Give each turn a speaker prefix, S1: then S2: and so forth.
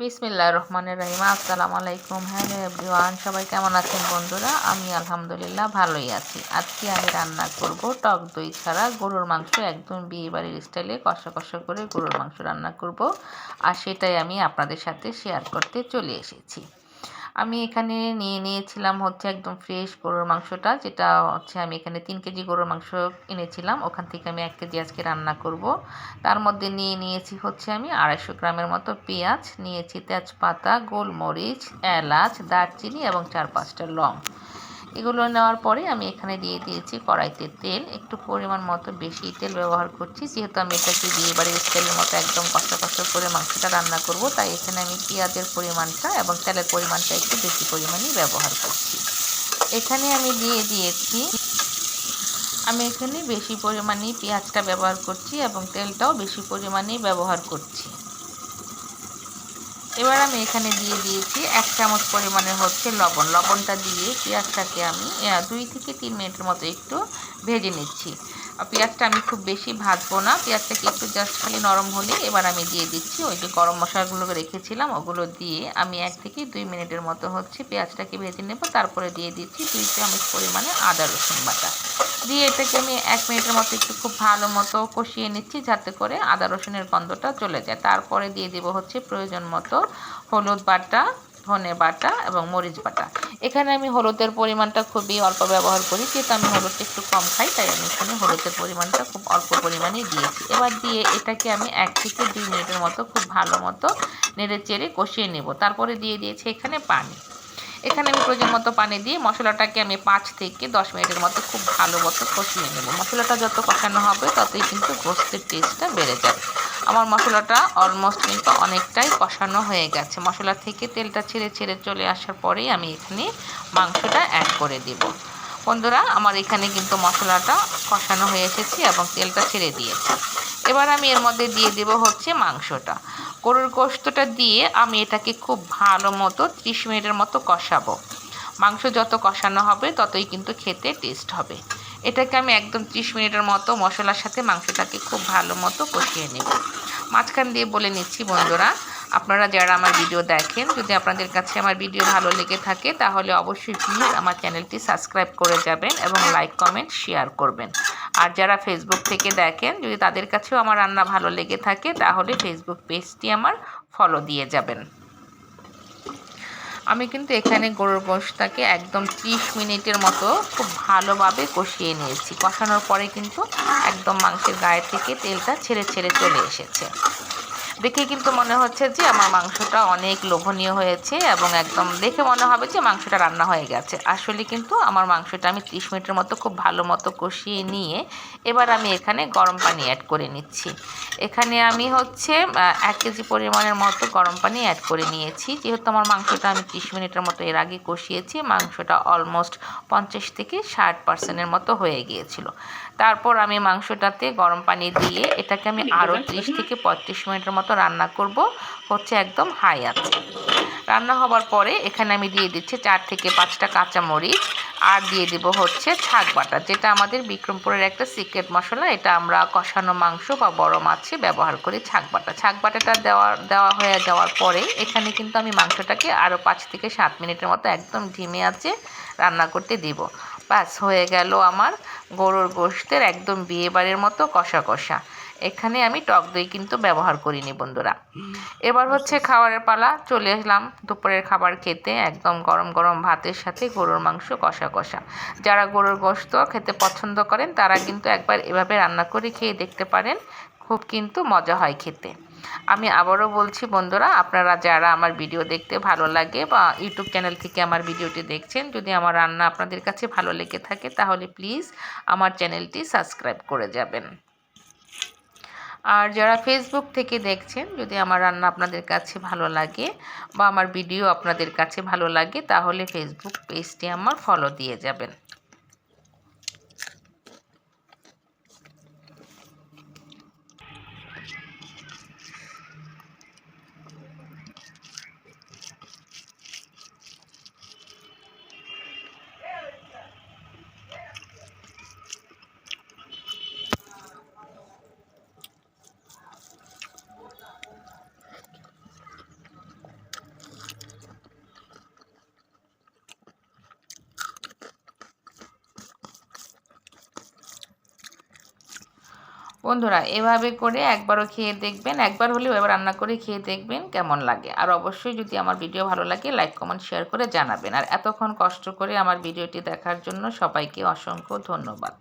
S1: বিসমিল্লাহ রহমানের রহিমা। আসসালামু আলাইকুম। হ্যাঁ এভরিওয়ান, সবাই কেমন আছেন বন্ধুরা? আমি আলহামদুলিল্লাহ ভালোই আছি। আজকে আমি রান্না করব টক দই ছাড়া। গরুর মাংস একদম বিয়ে বাড়ির স্টাইলে কষা কষা করে গরুর মাংস রান্না করব। আর সেটাই আমি আপনাদের সাথে শেয়ার করতে চলে এসেছি। আমি এখানে নিয়ে নিয়েছিলাম হচ্ছে একদম ফ্রেশ গরুর মাংসটা, যেটা হচ্ছে আমি এখানে তিন কেজি গরুর মাংস এনেছিলাম। ওখান থেকে আমি এক কেজি আজকে রান্না করব। তার মধ্যে নিয়ে নিয়েছি হচ্ছে আমি আড়াইশো গ্রামের মতো পেঁয়াজ, নিয়েছি তেজপাতা, গোলমরিচ, এলাচ, দারচিনি এবং চার পাঁচটা লং। এগুলো নেওয়ার পরে আমি এখানে দিয়ে দিয়েছি কড়াইতে তেল। একটু পরিমাণ মতো বেশি তেল ব্যবহার করছি, যেহেতু আমি এটাকে বিয়ে বাড়ির তেলের মতো একদম কষ্ট কষ্ট করে মাংসটা রান্না করব, তাই এখানে আমি পেঁয়াজের পরিমাণটা এবং তেলের পরিমাণটা একটু বেশি পরিমাণেই ব্যবহার করছি। এখানে আমি দিয়ে দিয়েছি, আমি এখানে বেশি পরিমাণেই পেঁয়াজটা ব্যবহার করছি এবং তেলটাও বেশি পরিমাণেই ব্যবহার করছি। এবার আমি এখানে দিয়ে দিয়েছি এক চামচ পরিমাণের হচ্ছে লবণ। লবণটা দিয়ে পেঁয়াজটাকে আমি দুই থেকে তিন মিনিটের মতো একটু ভেজে নিচ্ছি। পেঁয়াজটা আমি খুব বেশি ভাজবো না। পেঁয়াজটাকে একটু জাস্ট খালি নরম হলে এবার আমি দিয়ে দিচ্ছি ওই যে গরম মশলাগুলো রেখেছিলাম, ওগুলো দিয়ে আমি এক থেকে দুই মিনিটের মতো হচ্ছে পেঁয়াজটাকে ভেজে নেব। তারপরে দিয়ে দিচ্ছি দুই চামচ পরিমাণে আদা রসুন বাটা। দিয়ে এটাকে আমি এক মিনিটের মতো একটু খুব ভালো মতো কষিয়ে নিচ্ছি, যাতে করে আদা রসুনের গন্ধটা চলে যায়। তারপরে দিয়ে দেবো হচ্ছে প্রয়োজন মতো হলুদ বাটা, ধনে বাটা এবং মরিচ বাটা। এখানে আমি হলুদের পরিমাণটা খুবই অল্প ব্যবহার করি যেহেতু আমি হলুদটা একটু কম খাই, তাই আমি এখানে হলুদের পরিমাণটা খুব অল্প পরিমাণে দিয়েছি। এবার দিয়ে এটাকে আমি এক থেকে দুই মিনিটের মতো খুব ভালো মতো নেড়ে চেড়ে কষিয়ে নেব। তারপরে দিয়ে দিয়েছি এখানে পানি। এখানে আমি প্রয়োজন মতো পানি দিয়ে মশলাটাকে আমি পাঁচ থেকে দশ মিনিটের মতো খুব ভালো মতো কষিয়ে নেব। মশলাটা যত কষানো হবে, ততই কিন্তু গোস্তের টেস্টটা বেড়ে যাবে। আমার মশলাটা অলমোস্ট কিন্তু অনেকটাই কষানো হয়ে গেছে। মশলা থেকে তেলটা ছেড়ে ছেড়ে চলে আসার পরেই আমি এখানে মাংসটা অ্যাড করে দেব। বন্ধুরা, আমার এখানে কিন্তু মশলাটা কষানো হয়ে এসেছে এবং তেলটা ছেড়ে দিয়েছে। এবার আমি এর মধ্যে দিয়ে দেব হচ্ছে মাংসটা। গরুর গোস্তটা দিয়ে আমি এটাকে খুব ভালো মতো ত্রিশ মিনিটের মতো কষাবো। মাংস যত কষানো হবে, ততই কিন্তু খেতে টেস্ট হবে। এটাকে আমি একদম ত্রিশ মিনিটের মতো মশলার সাথে মাংসটাকে খুব ভালো মতো কষিয়ে নেব। মাঝখান দিয়ে বলে নিচ্ছি, বন্ধুরা, আপনারা যারা আমার ভিডিও দেখেন, যদি আপনাদের কাছে আমার ভিডিও ভালো লেগে থাকে, তাহলে অবশ্যই প্লিজ আমার চ্যানেলটি সাবস্ক্রাইব করে যাবেন এবং লাইক কমেন্ট শেয়ার করবেন। আর যারা ফেসবুক থেকে দেখেন, যদি তাদের কাছেও আমার রান্না ভালো লেগে থাকে, তাহলে ফেসবুক পেজটি আমার ফলো দিয়ে যাবেন। আমি কিন্তু এখানে গরুর গোশটাকে একদম ত্রিশ মিনিটের মতো খুব ভালোভাবে কষিয়ে নিয়েছি। কষানোর পরে কিন্তু একদম মাংসের গায়ে থেকে তেলটা ছেড়ে ছেড়ে চলে এসেছে। দেখে কিন্তু মনে হচ্ছে যে আমার মাংসটা অনেক লোভনীয় হয়েছে এবং একদম দেখে মনে হবে যে মাংসটা রান্না হয়ে গেছে। আসলে কিন্তু আমার মাংসটা আমি ত্রিশ মিনিটের মতো খুব ভালো মতো কষিয়ে নিয়ে এবার আমি এখানে গরম পানি অ্যাড করে নিচ্ছি। এখানে আমি হচ্ছে এক কেজি পরিমাণের মতো গরম পানি অ্যাড করে নিয়েছি। যেহেতু আমার মাংসটা আমি ত্রিশ মিনিটের মতো এর আগে কষিয়েছি, মাংসটা অলমোস্ট পঞ্চাশ থেকে ষাট পার্সেন্টের মতো হয়ে গিয়েছিল। তারপর আমি মাংসটাতে গরম পানি দিয়ে এটাকে আমি আরও ত্রিশ থেকে পঁয়ত্রিশ মিনিটের মতো রান্না করব। হচ্ছে একদম হাই আছে। রান্না হবার পরে এখানে আমি দিয়ে দিচ্ছি চার থেকে পাঁচটা কাঁচা মরিচ আর দিয়ে দেব হচ্ছে ছাগ বাটা যেটা আমাদের বিক্রমপুরের একটা সিক্রেট মশলা। এটা আমরা কষানো মাংস বা বড় মাছে ব্যবহার করি ছাগ বাটা। ছাগ বাটাটা দেওয়া দেওয়া হয়ে যাওয়ার পরে এখানে কিন্তু আমি মাংসটাকে আরও পাঁচ থেকে সাত মিনিটের মতো একদম ঢিমে আছে রান্না করতে দিব। ব্যাস হয়ে গেল আমার গরুর গোশতের একদম বিয়েবাড়ির মতো কষা কষা এখানে আমি টক দই কিন্তু ব্যবহার করিনি বন্ধুরা। এবার হচ্ছে খাবারের পালা, চলে আসলাম দুপুরের খাবার খেতে, একদম গরম গরম ভাতের সাথে গরুর মাংস কষা কষা যারা গরুর গোস্ত খেতে পছন্দ করেন, তারা কিন্তু একবার এভাবে রান্না করে খেয়ে দেখতে পারেন। খুব কিন্তু মজা হয় খেতে। আমি আবারও বলছি, বন্ধুরা, আপনারা যারা আমার ভিডিও দেখতে ভালো লাগে বা ইউটিউব চ্যানেল থেকে আমার ভিডিওটি দেখছেন, যদি আমার রান্না আপনাদের কাছে ভালো লেগে থাকে, তাহলে প্লিজ আমার চ্যানেলটি সাবস্ক্রাইব করে যাবেন। আর যারা ফেসবুক থেকে দেখছেন, যদি আমার রান্না আপনাদের কাছে ভালো লাগে বা আমার ভিডিও আপনাদের কাছে ভালো লাগে, তাহলে ফেসবুক পেজটি আমার ফলো দিয়ে যাবেন। বন্ধুরা, এভাবে করে একবারও খেয়ে দেখবেন, একবার হলেও এবার রান্না করে খেয়ে দেখবেন কেমন লাগে। আর অবশ্যই যদি আমার ভিডিও ভালো লাগে, লাইক, কমেন্ট, শেয়ার করে জানাবেন। আর এতক্ষণ কষ্ট করে আমার ভিডিওটি দেখার জন্য সবাইকে অসংখ্য ধন্যবাদ।